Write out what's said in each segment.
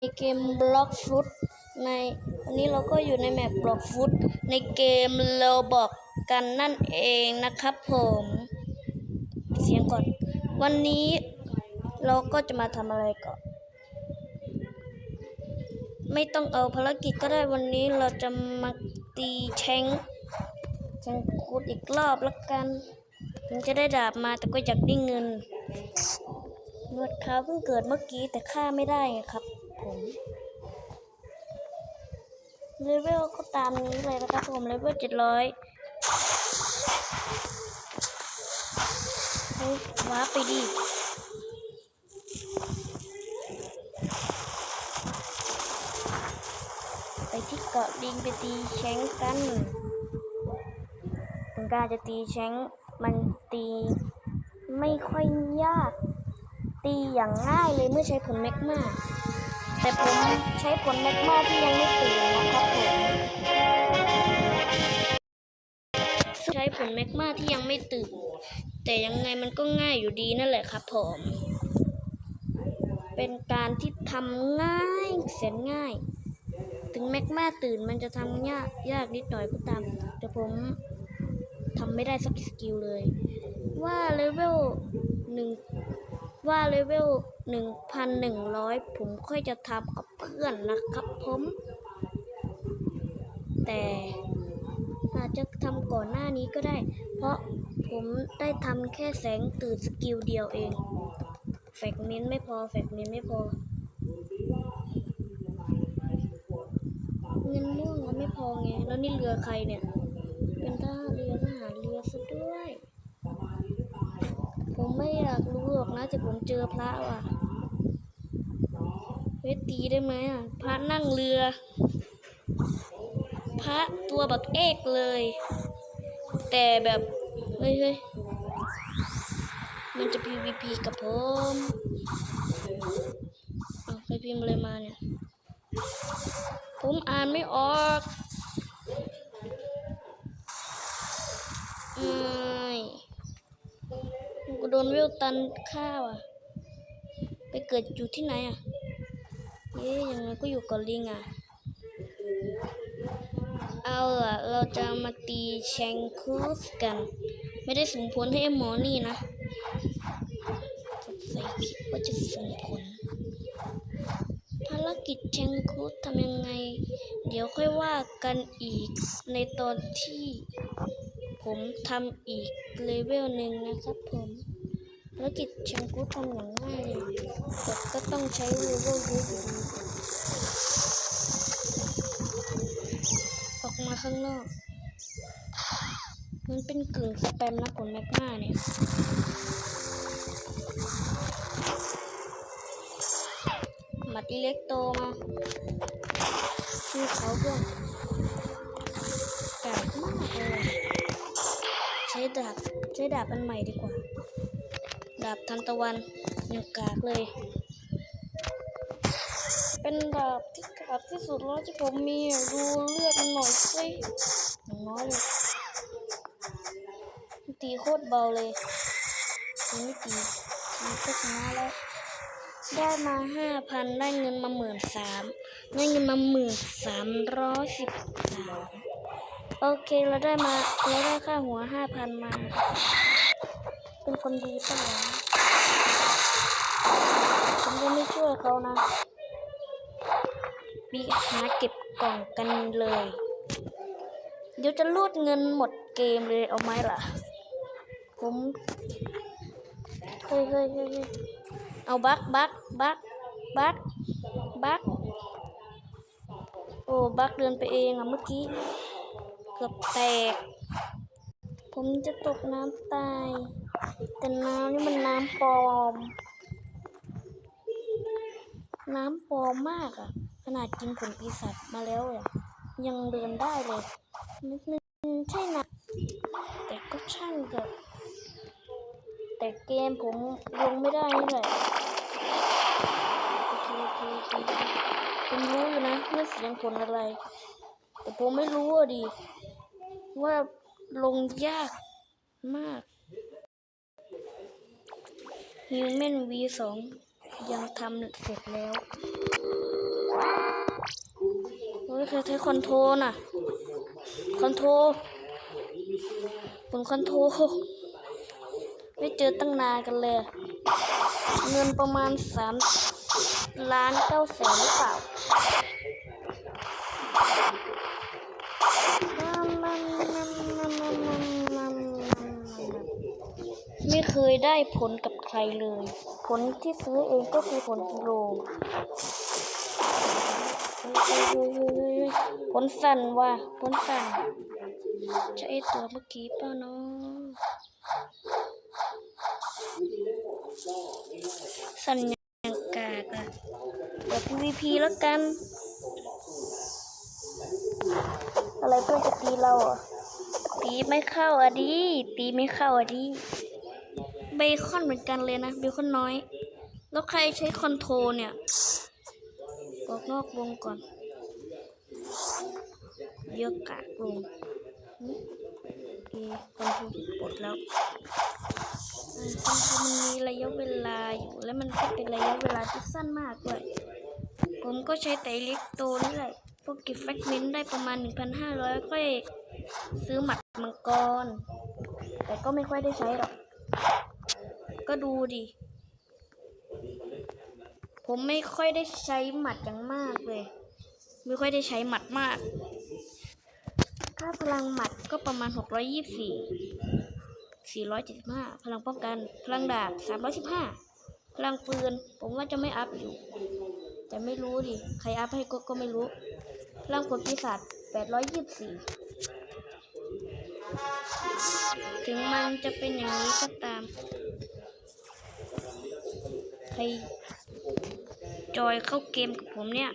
ในเกม Block Fruit ในวันนี้เราก็อยู่ในแมป Block Fruit ในเกม Roblox กันนั่นเองนะครับผมเสียงก่อน วันนี้เราก็จะมาทำอะไรก่อน ไม่ต้องเอาภารกิจก็ได้วันนี้เราจะมาตีแชงแชงคูดอีกรอบละกันถึงจะได้ดาบมาแต่ก็อยากได้เงินนวดขาวเพิ่งเกิดเมื่อกี้แต่ฆ่าไม่ได้ไงครับ ผมเลเวลก็ตามนี้เลยนะครับผมเลเวลเจ็ดร้อยว้าไปดิไปที่เกาะดิงไปตีแชงกันถึงการจะตีแชงมันตีไม่ค่อยยาก ตีอย่างง่ายเลยเมื่อใช้ผลแมกมา แต่ผมใช้ผลแมกมาที่ยังไม่ตื่นนะครับผมใช้ผลแมกมาที่ยังไม่ตื่นแต่ยังไงมันก็ง่ายอยู่ดีนั่นแหละครับผม เป็นการที่ทำง่ายแสนง่าย ถึงแมกมาตื่นมันจะทำยากยากนิดหน่อยก็ตาม แต่ผมทำไม่ได้สักสกิลเลย ว่าเลเวลหนึ่ง ว่าเลเวลหนึ่งพันหนึ่งร้อยผมค่อยจะทำกับเพื่อนนะครับผม แต่อาจจะทำก่อนหน้านี้ก็ได้ เพราะผมได้ทำแค่แสงตื่นสกิลเดียวเอง แฟกเน้นไม่พอ แฟกเน้นไม่พอ เงินม่วงมันไม่พอไง แล้วนี่เรือใครเนี่ย เป็นทหาเรือทหารเรือซะด้วย ผมไม่อยากรู้หรอกนะแต่ผมเจอพระว่ะเวตีได้ไหมอะ พระนั่งเรือ พระตัวแบบเอกเลย แต่แบบ เฮ้ยเฮ้ยมันจะ PVP กับผมเอาใครพิมพ์อะไรมาเนี่ย ผมอ่านไม่ออกไม่กูโดนเวลตันฆ่าว่ะ ไปเกิดอยู่ที่ไหนอะเอ๊ยยังไงก็อยู่กับลิงอะ เอาล่ะ เราจะมาตีแชงคูสกัน ไม่ได้ส่งผลให้หมอนี่นะสงสัยคิดว่าจะส่งผล ภารกิจแชงคูสทำยังไง เดี๋ยวค่อยว่ากันอีกในตอนที่ผมทำอีกเลเวลหนึ่งนะครับผม ภารกิจแชงคูสทำอย่างง่ายเลยแต่ก็ต้องใช้เลเวลเยอะอยู่ดีออกมาข้างนอก มันเป็นกึ่งสแปมนะผลแมกมาเนี่ยหมัดอิเล็กโตมาชื่อเขาเพื่อนกากมากเลยใช้ดาบใช้ดาบอันใหม่ดีกว่า ดาบทันตะวันยังกากเลย เป็นดาบที่กากที่สุดแล้วที่ผมมีดูเลือดมันหน่อยสิอย่งน้อยเลยตีโคตรเบาเลยตีไม่ตีตีก็ชนะแล้วได้มาห้าพันได้เงินมาหมื่นสามได้เงินมาหมื่นสามร้อยสิบสามโอเคเราได้มาเราได้ค่าหัวห้าพันมา เป็นคนดีเนี่ยผมจะไม่ช่วยเขานะบีหาเก็บกล่องกันเลย เดี๋ยวจะรูดเงินหมดเกมเลยเอาไหมล่ะ ผมเฮ้ยเฮ้ยเฮ้ยเฮ้ยเอาบักบักบักบักบักโอ้บักเดินไปเองอะเมื่อกี้ เกือบแตก ผมจะตกน้ำตาย แต่น้ำนี่มันน้ำปลอม น้ำปลอมมากอะขนาดกินผลปีศาจมาแล้วอะยังเดินได้เลยนิดนึงใช่นะแต่ก็ช่างเถอะแต่เกมผมลงไม่ได้นี่แหละโอเคโอเคโอเคผมรู้อยู่นะว่าเสียงผลอะไร แต่ผมไม่รู้อะดิว่าลงยากมาก ฮิวแมนวีสองยังทำเสร็จแล้วโอ้ยเคยใช้คอนโทรน่ะ คอนโทรผมคอนโทรไม่เจอตั้งนานกันเลย เงินประมาณสามล้านเก้าแสนหรือเปล่า เคยได้ผลกับใครเลย ผลที่ซื้อเองก็คือผลกิโลผลสั่นว่ะผลสั่นใช่ไอ้ตัวเมื่อกี้เปล่าเนาะสั่นย่างกากอะเปิด PVP แล้วกัน อะไรเพื่อนจะตีเราอะตีไม่เข้าอะดิตีไม่เข้าอะดิ เบคอนเหมือนกันเลยนะเบคอนน้อย แล้วใครใช้คอนโทรเนี่ยบอกนอกวงก่อนเยอะกากลงโอเคคอนโทรปลดแล้วคอนโทรมันมีระยะเวลาอยู่และมันก็เป็นระยะเวลาที่สั้นมากด้วยผมก็ใช้แต่เล็กโตนี่แหละพวกเก็บแฟกเมนต์ได้ประมาณ 1,500 ค่อยซื้อหมัดมังกร แต่ก็ไม่ค่อยได้ใช้หรอก ก็ดูดิ ผมไม่ค่อยได้ใช้หมัดอย่างมากเลย ไม่ค่อยได้ใช้หมัดมากค่าพลังหมัดก็ประมาณ 624 475 พลังป้องกัน พลังดาบ 315 พลังปืน ผมว่าจะไม่อัพอยู่ แต่ไม่รู้ดิ ใครอัพให้ก็ก็ไม่รู้ พลังผลปีศาจ824 ถึงมันจะเป็นอย่างนี้ก็ตาม ครจอยเข้าเกมกับผมเนี่ย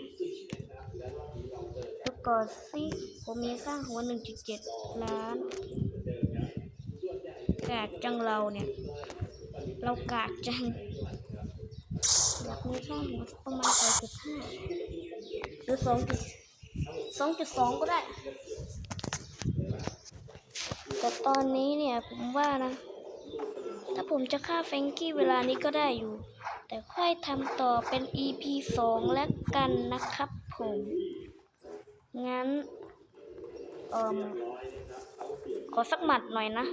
แล้วก่อนสิผมมีสร้างหัว 1.7 ล้านกากจังเราเนี่ย เรากากจังอยากมีสร้างหัวประมาณ2.5หรือ2.2 ก็ได้แต่ตอนนี้เนี่ยผมว่านะ ถ้าผมจะฆ่าแฟงกี้เวลานี้ก็ได้อยู่ แต่ค่อยทำต่อเป็น EP 2 แล้วกันนะครับผม งั้นเอ่มขอสักหมัดหน่อยนะ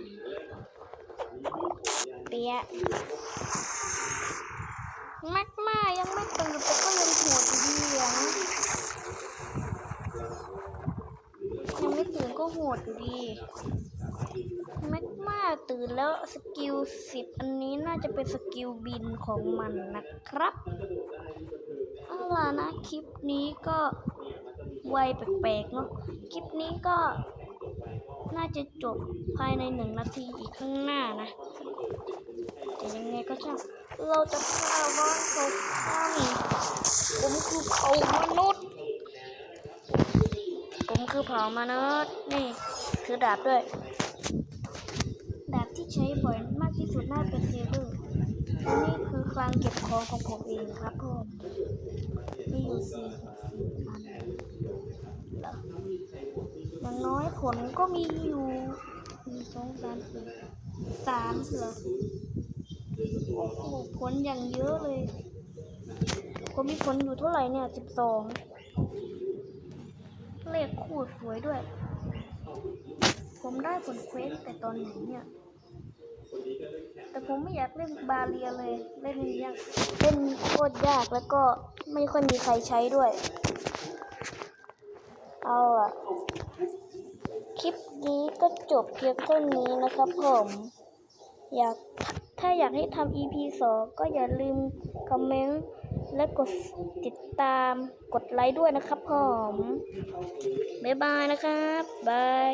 เปียม็กมายังไม่ตื่นแต่ก็ยังโหดอยู่ดีอะยังไม่ตื่นก็โหดอยู่ดีแม็ก มาตื่นแล้วสกิลสิบอันนี้น่าจะเป็นสกิลบินของมันนะครับเอาล่ะนะคลิปนี้ก็ไวแปลกๆเนาะคลิปนี้ก็น่าจะจบภายในหนึ่งนาทีอีกข้างหน้านะแต่ยังไงก็ช่างเราจะฆ่าว่านเขาข้างผมคือเผ่ามนุษย์ ผมคือเผ่ามนุษย์ นี่ คือดาบด้วย ใช้บ่อยมากที่สุดน่าเป็นเซเบอร์และนี่คือคลังเก็บของของผมเองครับผมมีอยู่สี่อันอย่างน้อยผลก็มีอยู่หนึ่งสองสามสี่สามเหรอโอ้โหผลอย่างเยอะเลยผมมีผลอยู่เท่าไหร่เนี่ยสิบสองเลขคู่สวยด้วย ผมได้ผลเควสแต่ตอนไหนเนี่ย แต่ผมไม่อยากเล่นบาเรียเลย เล่นยากเล่นโคตรยากแล้วก็ไม่ค่อยมีใครใช้ด้วย เอาอะคลิปนี้ก็จบเพียงเท่านี้นะครับผม อยากถ้าอยากให้ทำ EP 2 ก็อย่าลืมคอมเมนต์และกดติดตามกดไลค์ด้วยนะครับผม บ๊ายบายนะครับ บาย